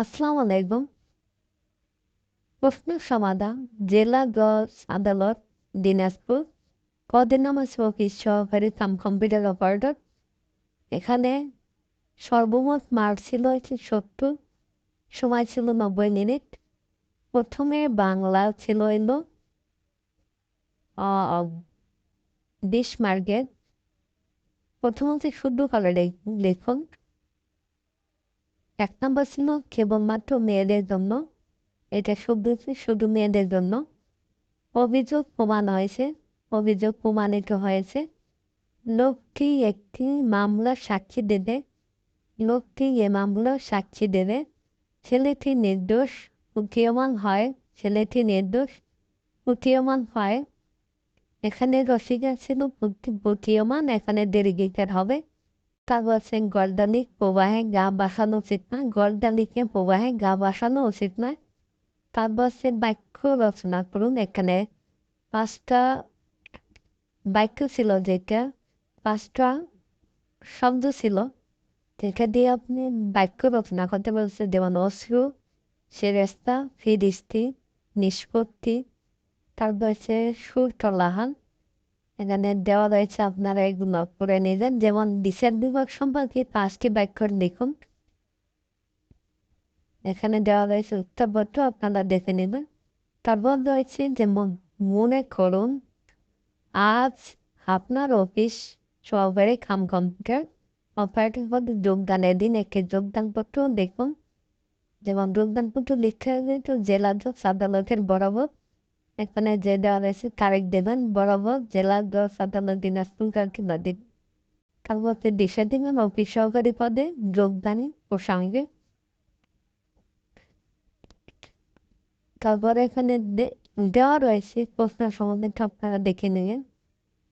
আসসালামু আলাইকুম। প্রশ্ন সমাধান, জেলা জজ আদালত, দিনাজপুর। অফিস সহকারী কাম কম্পিউটার অপারেটর এখানে সর্বমোট মার্ক ছিল হচ্ছে সত্তর, সময় ছিল নব্বই মিনিট। প্রথমে বাংলা ছিল এলো বিশ মার্কের। প্রথম হচ্ছে শুদ্ধ কালারে লিখুন। এক নম্বর ছিল কেবলমাত্র মেয়েদের জন্য। এটা শুদ্ধ শুধু মেয়েদের জন্য। অভিযোগ প্রমাণ হয়েছে। অভিযোগ প্রমাণিত হয়েছে। লোকটি একটি মামলা সাক্ষী দেবে। লোকটি এ মামলা সাক্ষী দেবে। ছেলেটি নির্দোষ উঠীয়মান হয়। ছেলেটি নির্দোষ উঠীয়মান হয়। এখানে রসিকা ছিল প্রতীয়মান এখানে ডেরিগেটেড হবে। আছে গলদালিক প্রবাহে গা বাসানো উচিত নয় গলদালিকে প্রবাহে গা বাসানো উচিত নয় তারপর আছে বাক্য রচনা করুন এখানে। পাঁচটা বাক্য ছিল যেটা, পাঁচটা শব্দ ছিল যেটা দিয়ে আপনি বাক্য রচনা করতে বলছে যেমন অশ্রু, সেরেস্তা, ফিরিস্তি, নিষ্পত্তি, তারপর সুর টলাহান এখানে দেওয়া রয়েছে আপনারা এগুলো করে নিলেন যেমন বিচার বিভাগ সম্পর্কে পাঁচটি বাক্য লিখুন। এখানে দেওয়া রয়েছে উত্তরপত্র, আপনারা দেখে নেবেন। তারপর রয়েছে যেমন, মনে করুন, আজ আপনার অফিস সহকারী খাম কম্পিউটার অপারেটিং পদে যোগদানের দিন একটি যোগদানপত্র দেখুন যেমন, যোগদানপত্র লিখতে হবে তো জেলা জজ আদালতের বরাবর এখানে যে দেওয়া রয়েছে তারিখ দেবেন, বরাবর জেলা জজ আদালত দিনাজপুর কালকে নদী তারপর দিশা দিবেন অফিস সহকারী পদে যোগদানী প্রসঙ্গে তারপরে এখানে দেওয়া রয়েছে প্রশ্ন সম্বন্ধে আপনারা দেখে নেবেন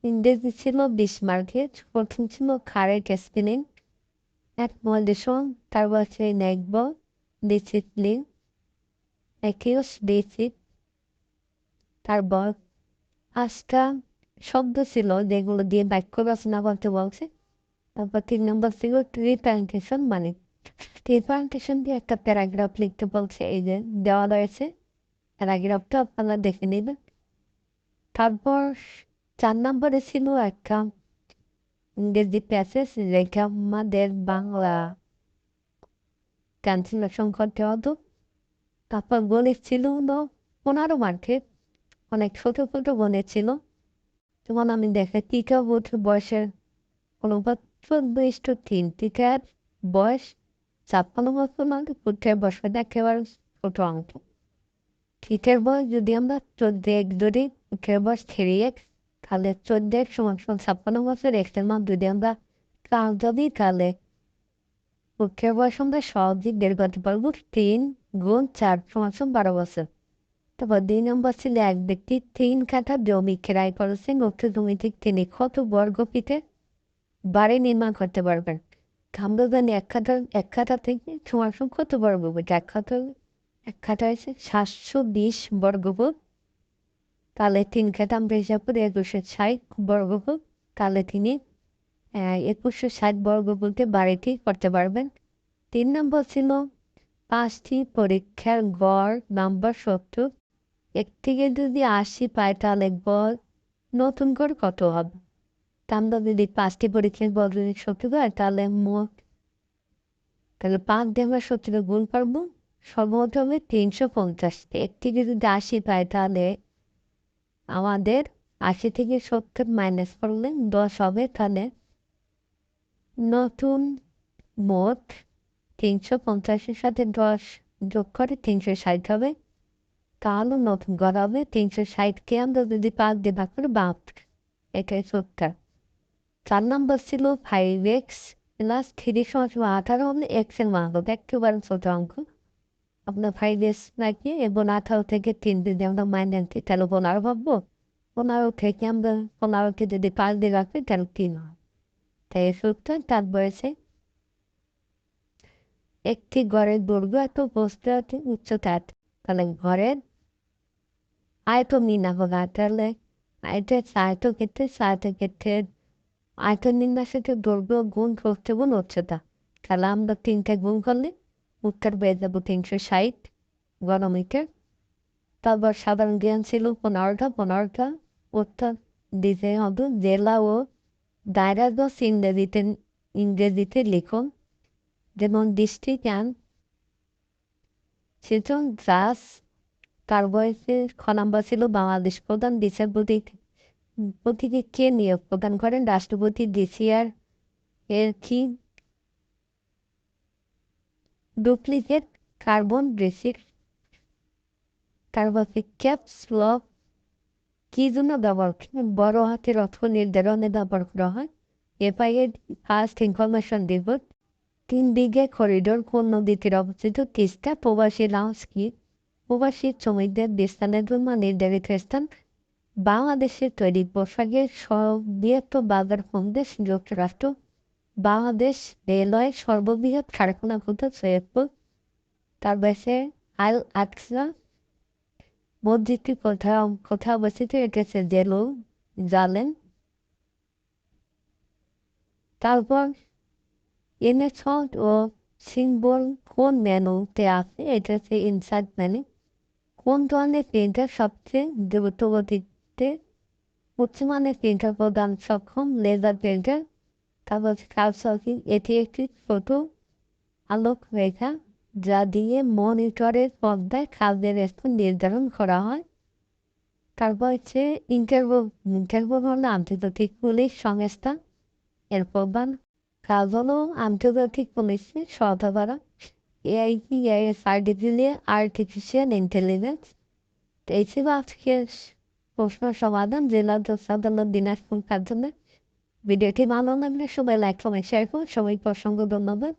ইংরেজি ছিল বিশ মার্কেট, প্রথম ছিল খারেক এক অ্যাকমোডেশন তারপর হচ্ছে নেকব ডিসিপ্লিন একিউস ডিসিপ তারপর পাঁচটা শব্দ ছিল যেগুলো দিয়ে বাক্য রচনা করতে বলছে। তারপর তিন নম্বর ছিল রিপ্রেজেন্টেশন মানে। রিপ্রেজেন্টেশন দিয়ে একটা প্যারাগ্রাফ লিখতে বলছে, এই যে দেওয়া রয়েছে। প্যারাগ্রাফটা আপনারা দেখে নেবেন। তারপর চার নম্বরে ছিল একটা ইংরেজি প্যাসেজ যেটা আমাদের বাংলা। ট্রান্সলেশন করতে হতো। তারপর গণিত ছিল পনেরো মার্কের অনেক ছোট ছোট গণিত ছিল। যেমন আমি দেখে টিকা বোধ বয়সের অনুপাত তিন। টিকার বয়স ছাপ্পান্ন বছর মানে পুত্রের বয়সটা একেবারে ছোট অঙ্ক টিকের বয়স যদি আমরা চোদ্দ এক যদি পুত্রের বয়স থ্রি এক্স, তাহলে চোদ্দ এক সমান ছাপ্পান্ন বছর। এক্সের মান যদি আমরা কাল যদি তাহলে পুত্রের বয়স আমরা সহজেই বের করতে পারব তিন গুণ চার সমান বারো বছর। তারপর দুই নম্বর ছিল এক ব্যক্তি তিন কাঠা জমি ক্রয় করেছেন উক্ত জমি থেকে তিনি কত বর্গ ফিটে বাড়ি নির্মাণ করতে পারবেন? আমরা এক কাঠা এক কাঠা থেকে সমান কত বর্গ ফুট? এক কাঠা এক কাঠা হয়েছে সাতশো বিশ বর্গফুট তাহলে তিন কাঠা আমরা হিসাব করি একুশশো ষাট বর্গফুট তাহলে তিনি একুশশো ষাট বর্গফুটে বাড়িটি করতে পারবেন। তিন নম্বর ছিল পাঁচটি পরীক্ষার গড়, নাম্বার, সত্তর। এক থেকে যদি আশি পায় তাহলে গড় নতুন করে কত হবে? তা আমরা যদি পাঁচটি গড় যদি সত্তর হয় তাহলে মোট, তাহলে পাঁচ দিয়ে আমরা সত্তরে গুণ পারব সর্বমোট হবে তিনশো পঞ্চাশ এক থেকে যদি আশি পায় তাহলে আমাদের আশি থেকে সত্তর মাইনাস করলে দশ হবে, তাহলে নতুন মোট তিনশো পঞ্চাশের সাথে দশ যোগ করে তিনশো ষাট হবে। তাহলে নতুন হবে তিনশো ষাটকে আমরা যদি পাঁচ দিয়ে ভাগ বাপ এটাই সত্তর চার নম্বর ছিল ফাইভ এক্স প্লাস থ্রি সমান আঠারো হলে এক্সের মান হবে একেবারে ছোট অঙ্ক আপনার ফাইভ এক্স নাকি এবং আঠারো থেকে তিন যদি আমরা মাইনাস তাহলে পনেরো ভাববো পনেরো থেকে আমরা পনেরোকে যদি পাঁচ দিয়ে রাখি তাহলে তিন হয় তাই সত্তর তার বয়সে একটি ঘরের দৈর্ঘ্য এত বস্তু উচ্চতা তাহলে ঘরের নির্ণয় হবে তাহলে এটা আয়তক্ষেত্রে আয়তক্ষেত্রের আয়তন নির্ণয়ের সাথে দৈর্ঘ্য গুণ করতে গুণ উচ্চতা তাহলে আমরা তিনটে গুণ করলে উত্তর পেয়ে যাব তিনশো ষাট গণমিটার তারপর সাধারণ জ্ঞান ছিল পনেরোটা পনেরোটা উত্তর দিতে হবে জেলা ও দায়রাগত ইংরেজিতে ইংরেজিতে লিখুন যেমন ডিস্ট্রিক্ট অ্যান্ড সেজন দাস তার বয়সে খ নম্বর ছিল বাংলাদেশ প্রধান বিচারপতি। প্রতিকে কে নিয়োগ প্রদান করেন? রাষ্ট্রপতি, ডিসিআর, এর কি? ডুপ্লিকেট কার্বন রেসিক তারপর ক্যাপস লক কি জন্য ব্যবহার বড় হাতের অর্থ নির্ধারণে ব্যবহার করা হয়। এফআইএর ফার্স্ট ইনফরমেশন রিপোর্ট, তিন দিকে করিডোর কোন নদীতে অবস্থিত? তিস্তা, প্রবাসী লাউস কি? প্রবাসী শ্রমিকদের বিস্তানের জন্য নির্ধারিত স্থান বাংলাদেশের তৈরি পোশাকের সর্ববৃহৎ বাজার কোন দেশ যুক্তরাষ্ট্র, বাংলাদেশ রেলওয়ে সর্ববৃহৎ কারখানা কোথায় সৈয়দপুর, তার পাশে আল আকসা মসজিদটি কোথাও কোথায় অবস্থিত হচ্ছে জেলু জালেন তারপর এনেছট ও সিম্বল কোন মেনুতে আছে? এটা হচ্ছে ইনসার্ট মেনু। কোন ধরনের প্রিন্টার সবচেয়ে দ্রুত গতিতে উচ্চমানের প্রিন্টার প্রদান সক্ষম লেজার প্রিন্টার তারপর কালসকি এটি একটি ছোট আলোক রেখা যা দিয়ে মনিটরের পর্দায় কাজের স্থান নির্ধারণ করা হয়। তারপর হচ্ছে ইন্টারভিউ ইন্টারভিউ হলো আন্তর্জাতিক পুলিশ সংস্থা। এর প্রধান কাজ হলো আন্তর্জাতিক পুলিশের সহায়তা করা এআইপিআইএস আর্টিফিশিয়াল আর্টিফিশিয়াল ইন্টেলিজেন্স এই ছিল আজকের প্রশ্ন সমাধান জেলা দিনাজপুর কার্যালয় ভিডিওটি ভালো লাগলে সবাই লাইক কমেন্ট শেয়ার করুন সবাই প্রসঙ্গ ধন্যবাদ